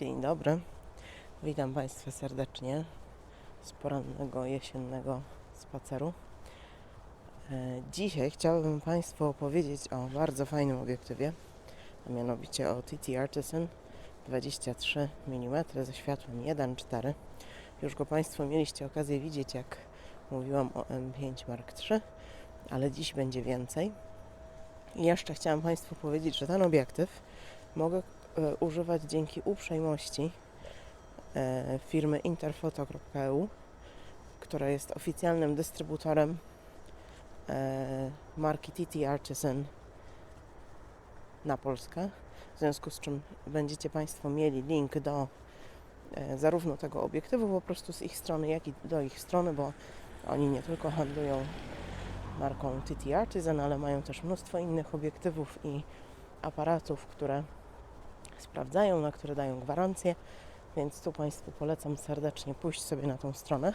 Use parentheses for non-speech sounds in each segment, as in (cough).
Dzień dobry. Witam Państwa serdecznie z porannego jesiennego spaceru. E, Dzisiaj chciałabym Państwu opowiedzieć o bardzo fajnym obiektywie, a mianowicie o TT Artisan 23 mm ze światłem 1.4. Już go Państwo mieliście okazję widzieć, jak mówiłam o M5 Mark III, ale dziś będzie więcej. I jeszcze chciałam Państwu powiedzieć, że ten obiektyw mogę używać dzięki uprzejmości e, firmy interfoto.eu, która jest oficjalnym dystrybutorem e, marki TT Artisan na Polskę. W związku z czym będziecie Państwo mieli link do e, zarówno tego obiektywu po prostu z ich strony, jak i do ich strony, bo oni nie tylko handlują marką TT Artisan, ale mają też mnóstwo innych obiektywów i aparatów, które sprawdzają, na które dają gwarancję, więc tu Państwu polecam serdecznie pójść sobie na tą stronę.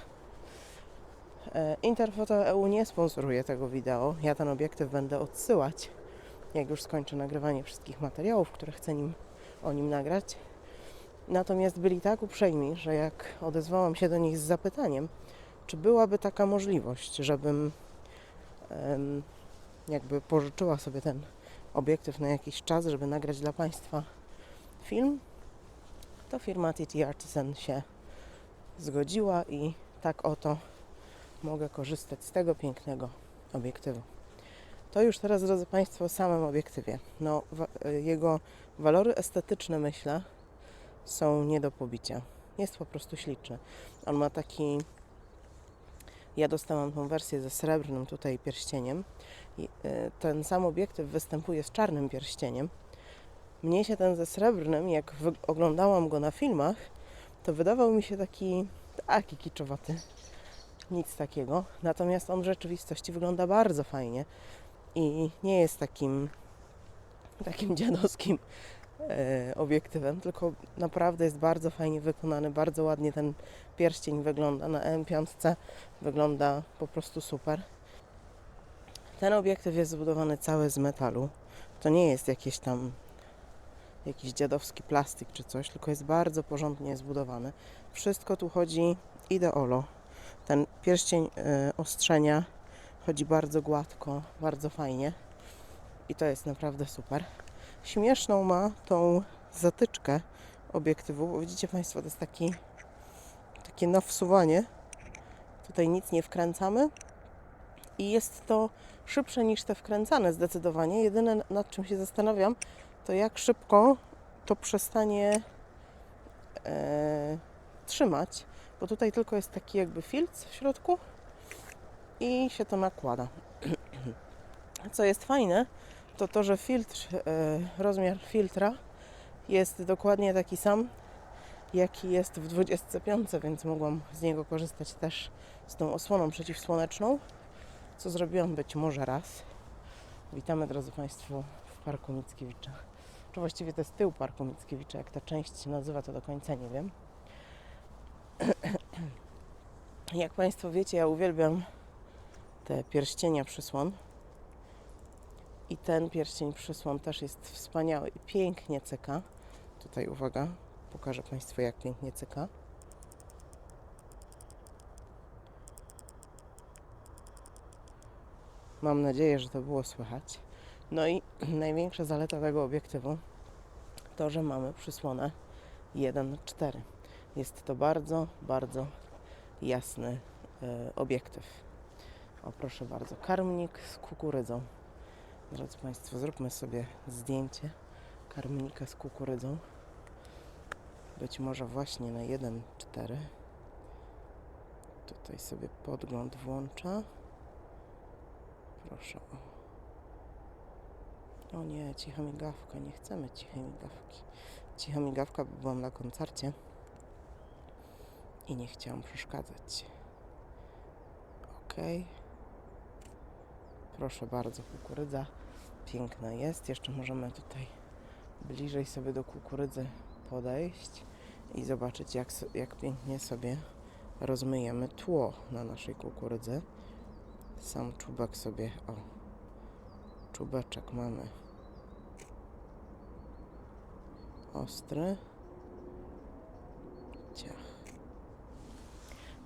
E, Interfoto EU nie sponsoruje tego wideo. Ja ten obiektyw będę odsyłać, jak już skończę nagrywanie wszystkich materiałów, które chcę nim, o nim nagrać. Natomiast byli tak uprzejmi, że jak odezwałam się do nich z zapytaniem, czy byłaby taka możliwość, żebym jakby pożyczyła sobie ten obiektyw na jakiś czas, żeby nagrać dla Państwa film, to firma TT Artisan się zgodziła i tak oto mogę korzystać z tego pięknego obiektywu. To już teraz, drodzy Państwo, o samym obiektywie. No, wa- jego walory estetyczne, myślę, są nie do pobicia. Jest po prostu śliczny. On ma taki. Ja dostałam tą wersję ze srebrnym tutaj pierścieniem. I, y, ten sam obiektyw występuje z czarnym pierścieniem. Mnie się ten ze srebrnym, jak oglądałam go na filmach, to wydawał mi się taki, taki kiczowaty. Nic takiego. Natomiast on w rzeczywistości wygląda bardzo fajnie i nie jest takim takim dziadowskim e, obiektywem, tylko naprawdę jest bardzo fajnie wykonany, bardzo ładnie ten pierścień wygląda na M5, wygląda po prostu super. Ten obiektyw jest zbudowany cały z metalu. To nie jest jakieś tam jakiś dziadowski plastik czy coś, tylko jest bardzo porządnie zbudowany. Wszystko tu chodzi ideolo. Ten pierścień e, ostrzenia chodzi bardzo gładko, bardzo fajnie i to jest naprawdę super. Śmieszną ma tą zatyczkę obiektywu, bo widzicie Państwo, to jest taki takie na wsuwanie. Tutaj nic nie wkręcamy i jest to szybsze niż te wkręcane zdecydowanie. Jedyne nad czym się zastanawiam, to jak szybko to przestanie e, trzymać, bo tutaj tylko jest taki jakby filc w środku i się to nakłada. (clears throat) Co jest fajne, to to, że filtr, e, rozmiar filtra jest dokładnie taki sam, jaki jest w 25, więc mogłam z niego korzystać też z tą osłoną przeciwsłoneczną, co zrobiłam być może raz. Witamy drodzy Państwo w Parku Mickiewicza. Czy właściwie to jest tył Parku Mickiewicza, jak ta część się nazywa, to do końca nie wiem. (clears throat) Jak Państwo wiecie, ja uwielbiam te pierścienia przysłon. I ten pierścień przysłon też jest wspaniały i pięknie cyka. Tutaj uwaga, pokażę Państwu jak pięknie cyka. Mam nadzieję, że to było słychać. No i (clears throat) największa zaleta tego obiektywu to, że mamy przysłonę 1.4. Jest to bardzo, bardzo jasny e, obiektyw. O proszę bardzo, karmnik z kukurydzą. Drodzy Państwo, zróbmy sobie zdjęcie karmnika z kukurydzą. Być może właśnie na 1.4. Tutaj sobie podgląd włącza. Proszę o. O nie, cicha migawka. Nie chcemy cichej migawki. Cicha migawka, bo byłam na koncercie i nie chciałam przeszkadzać. Okej. Proszę bardzo, kukurydza piękna jest. Jeszcze możemy tutaj bliżej sobie do kukurydzy podejść i zobaczyć, jak, jak pięknie sobie rozmyjemy tło na naszej kukurydzy. Sam czubek sobie, o, czubeczek mamy ostry. ciach.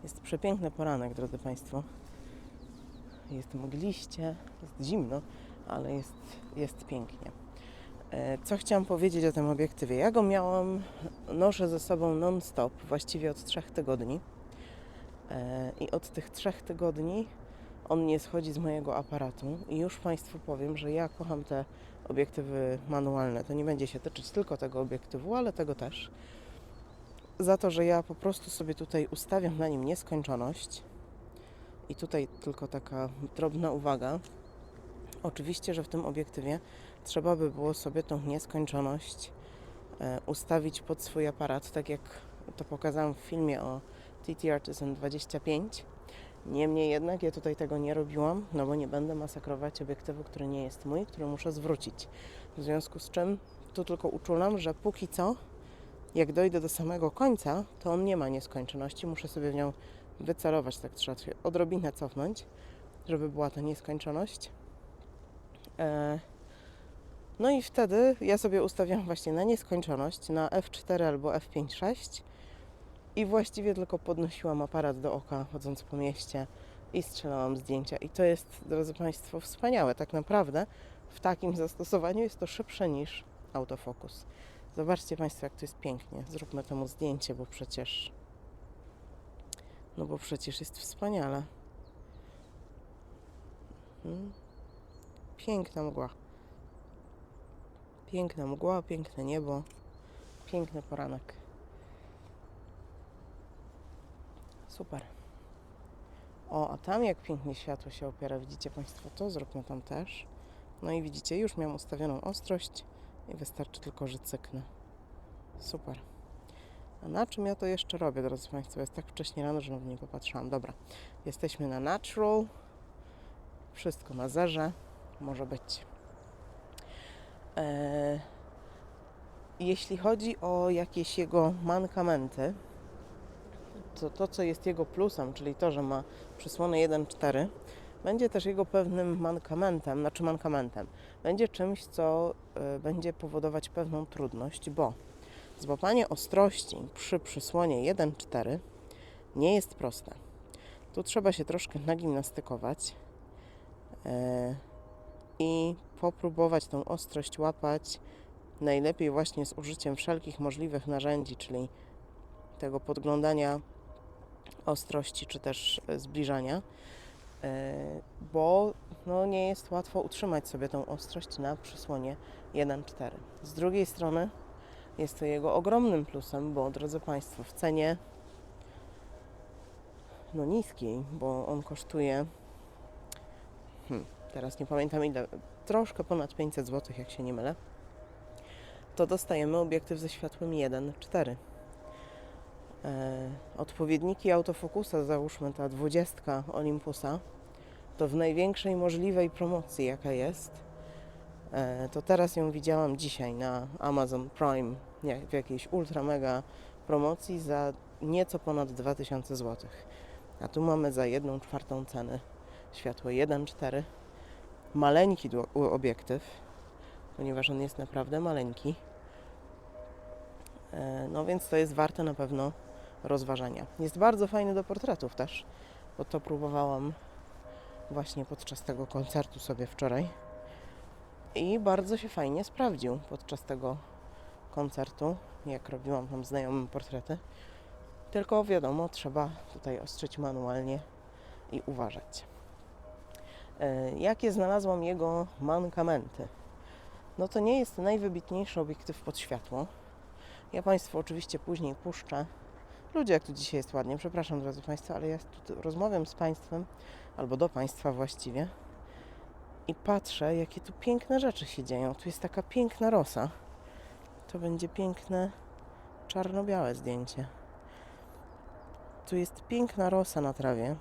Jest przepiękny poranek, drodzy Państwo. Jest mgliście, jest zimno, ale jest, jest pięknie. E, Co chciałam powiedzieć o tym obiektywie? Ja go miałam, noszę ze sobą non-stop, właściwie od trzech tygodni. E, I od tych trzech tygodni on nie schodzi z mojego aparatu. I już Państwu powiem, że ja kocham te obiektywy manualne. To nie będzie się tyczyć tylko tego obiektywu, ale tego też. Za to, że ja po prostu sobie tutaj ustawiam na nim nieskończoność. I tutaj tylko taka drobna uwaga. Oczywiście, że w tym obiektywie trzeba by było sobie tą nieskończoność e, ustawić pod swój aparat, tak jak to pokazałam w filmie o TT Artisan 25. Niemniej jednak ja tutaj tego nie robiłam, no bo nie będę masakrować obiektywu, który nie jest mój, który muszę zwrócić. W związku z czym tu tylko uczulam, że póki co, jak dojdę do samego końca, to on nie ma nieskończoności. Muszę sobie w nią wycelować, tak trzeba się odrobinę cofnąć, żeby była ta nieskończoność. E, no i wtedy ja sobie ustawiam właśnie na nieskończoność, na F4 albo F5.6 i właściwie tylko podnosiłam aparat do oka, chodząc po mieście i strzelałam zdjęcia. I to jest, drodzy Państwo, wspaniałe. Tak naprawdę w takim zastosowaniu jest to szybsze niż autofokus. Zobaczcie Państwo, jak to jest pięknie. Zróbmy temu zdjęcie, bo przecież. No bo przecież jest wspaniale. Hmm. Piękna mgła. Piękna mgła, piękne niebo, piękny poranek. Super. O, a tam jak pięknie światło się opiera, widzicie Państwo to? Zróbmy tam też. No i widzicie, już miałam ustawioną ostrość i wystarczy tylko, że cyknę. Super. A na czym ja to jeszcze robię, drodzy Państwo? Jest tak wcześnie rano, że nie popatrzyłam. Dobra, jesteśmy na natural. Wszystko na zerze. Może być. Eee, jeśli chodzi o jakieś jego mankamenty, to to, co jest jego plusem, czyli to, że ma przysłonę 1.4, będzie też jego pewnym mankamentem, znaczy mankamentem. Będzie czymś, co y, będzie powodować pewną trudność, bo złapanie ostrości przy przysłonie 1.4 nie jest proste. Tu trzeba się troszkę nagimnastykować y, i popróbować tą ostrość łapać najlepiej właśnie z użyciem wszelkich możliwych narzędzi, czyli tego podglądania ostrości czy też e, zbliżania, e, bo no, nie jest łatwo utrzymać sobie tą ostrość na przysłonie 1.4. Z drugiej strony jest to jego ogromnym plusem, bo drodzy Państwo, w cenie no niskiej, bo on kosztuje hmm, teraz nie pamiętam ile, troszkę ponad 500 zł, jak się nie mylę, to dostajemy obiektyw ze światłem 1.4 e, odpowiedniki autofokusa, załóżmy ta 20 Olympusa, to w największej możliwej promocji, jaka jest, e, to teraz ją widziałam dzisiaj na Amazon Prime, w jakiejś ultra mega promocji za nieco ponad 2000 zł. A tu mamy za jedną czwartą ceny światło 1.4, maleńki obiektyw, ponieważ on jest naprawdę maleńki. E, No więc to jest warte na pewno rozważania. Jest bardzo fajny do portretów też, bo to próbowałam właśnie podczas tego koncertu sobie wczoraj. I bardzo się fajnie sprawdził podczas tego koncertu, jak robiłam tam znajomym portrety. Tylko wiadomo, trzeba tutaj ostrzyć manualnie i uważać. E, Jakie znalazłam jego mankamenty? No to nie jest najwybitniejszy obiektyw pod światło. Ja Państwu oczywiście później puszczę. Ludzie, jak tu dzisiaj jest ładnie, przepraszam drodzy Państwo, ale ja tu rozmawiam z Państwem, albo do Państwa właściwie, i patrzę, jakie tu piękne rzeczy się dzieją. Tu jest taka piękna rosa. To będzie piękne czarno-białe zdjęcie. Tu jest piękna rosa na trawie,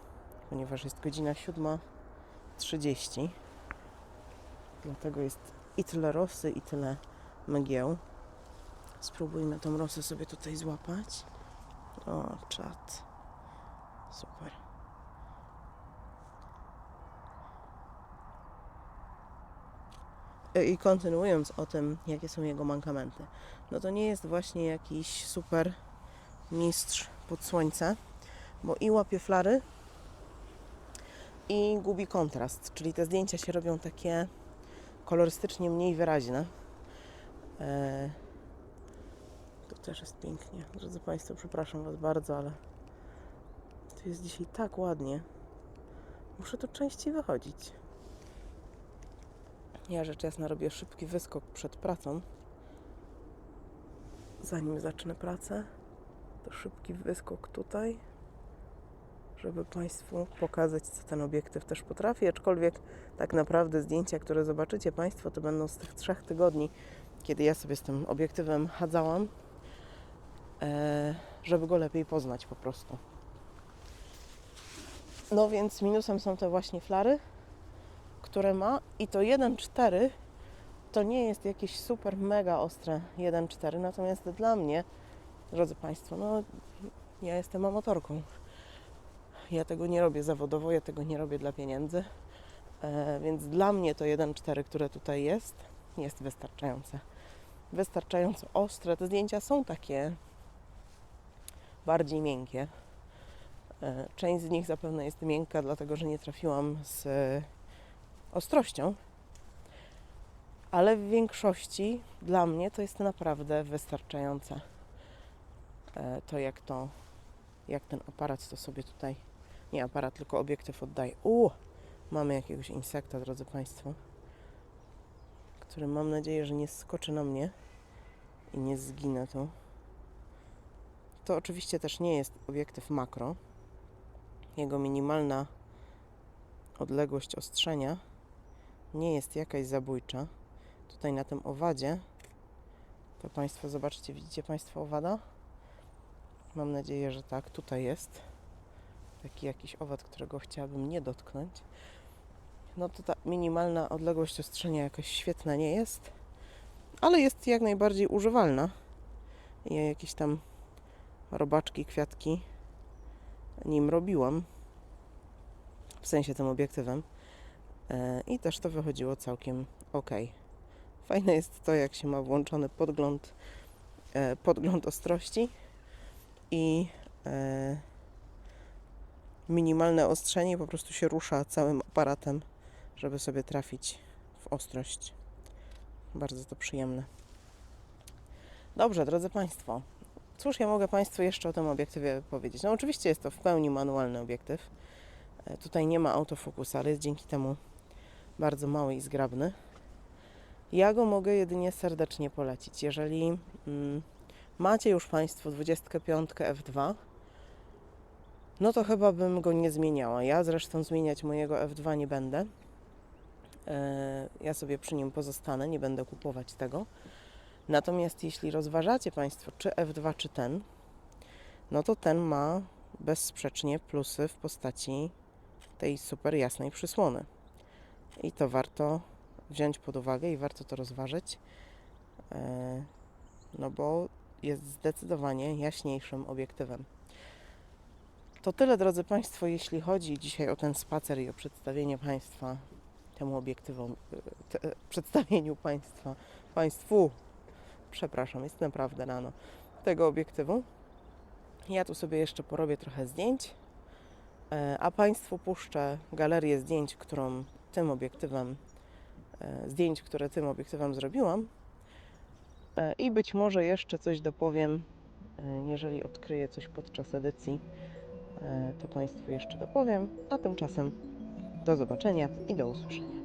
ponieważ jest godzina 7.30. Dlatego jest i tyle rosy, i tyle mgieł. Spróbujmy tą rosę sobie tutaj złapać. O, czat. Super. E, I kontynuując o tym, jakie są jego mankamenty. No to nie jest właśnie jakiś super mistrz pod słońce, bo i łapie flary, i gubi kontrast, czyli te zdjęcia się robią takie kolorystycznie mniej wyraźne. Tu też jest pięknie. Drodzy Państwo, przepraszam Was bardzo, ale tu jest dzisiaj tak ładnie. Muszę tu częściej wychodzić. Ja rzecz jasna robię szybki wyskok przed pracą. Zanim zacznę pracę, to szybki wyskok tutaj, żeby Państwu pokazać, co ten obiektyw też potrafi. Aczkolwiek tak naprawdę zdjęcia, które zobaczycie Państwo, to będą z tych trzech tygodni, kiedy ja sobie z tym obiektywem chadzałam, żeby go lepiej poznać po prostu. No więc minusem są te właśnie flary, które ma i to 1.4 to nie jest jakieś super mega ostre 1.4, natomiast dla mnie, drodzy Państwo, no ja jestem amatorką. Ja tego nie robię zawodowo, ja tego nie robię dla pieniędzy, e, więc dla mnie to 1.4, które tutaj jest, jest wystarczające. Wystarczająco ostre. Te zdjęcia są takie bardziej miękkie. E, Część z nich zapewne jest miękka, dlatego że nie trafiłam z e, ostrością, ale w większości dla mnie to jest naprawdę wystarczające. E, To jak to, jak ten aparat to sobie tutaj, nie aparat, tylko obiektyw oddaje. U, mamy jakiegoś insekta, drodzy Państwo, który mam nadzieję, że nie skoczy na mnie i nie zginę tu. To oczywiście też nie jest obiektyw makro. Jego minimalna odległość ostrzenia nie jest jakaś zabójcza. Tutaj na tym owadzie, to Państwo zobaczcie, widzicie Państwo owada? Mam nadzieję, że tak. Tutaj jest taki jakiś owad, którego chciałabym nie dotknąć. No to ta minimalna odległość ostrzenia jakoś świetna nie jest, ale jest jak najbardziej używalna. Ja jakieś tam robaczki, kwiatki nim robiłam, w sensie tym obiektywem. E, I też to wychodziło całkiem ok. Fajne jest to, jak się ma włączony podgląd, e, podgląd ostrości i e, minimalne ostrzenie po prostu się rusza całym aparatem, żeby sobie trafić w ostrość. Bardzo to przyjemne. Dobrze, drodzy Państwo, cóż ja mogę Państwu jeszcze o tym obiektywie powiedzieć? No oczywiście jest to w pełni manualny obiektyw. E, Tutaj nie ma autofokusa, ale jest dzięki temu bardzo mały i zgrabny. Ja go mogę jedynie serdecznie polecić. Jeżeli mm, macie już Państwo 25 F2, no to chyba bym go nie zmieniała. Ja zresztą zmieniać mojego F2 nie będę. E, Ja sobie przy nim pozostanę, nie będę kupować tego. Natomiast jeśli rozważacie Państwo, czy F2, czy ten, no to ten ma bezsprzecznie plusy w postaci tej super jasnej przysłony. I to warto wziąć pod uwagę i warto to rozważyć, e, no bo jest zdecydowanie jaśniejszym obiektywem. To tyle, drodzy Państwo, jeśli chodzi dzisiaj o ten spacer i o przedstawienie Państwa temu obiektywom, e, te, przedstawieniu Państwa, Państwu, przepraszam, jest naprawdę rano, tego obiektywu. Ja tu sobie jeszcze porobię trochę zdjęć, e, a Państwu puszczę galerię zdjęć, którą tym obiektywem, e, zdjęć, które tym obiektywem zrobiłam. E, I być może jeszcze coś dopowiem, jeżeli odkryję coś podczas edycji, to Państwu jeszcze dopowiem. A tymczasem do zobaczenia i do usłyszenia.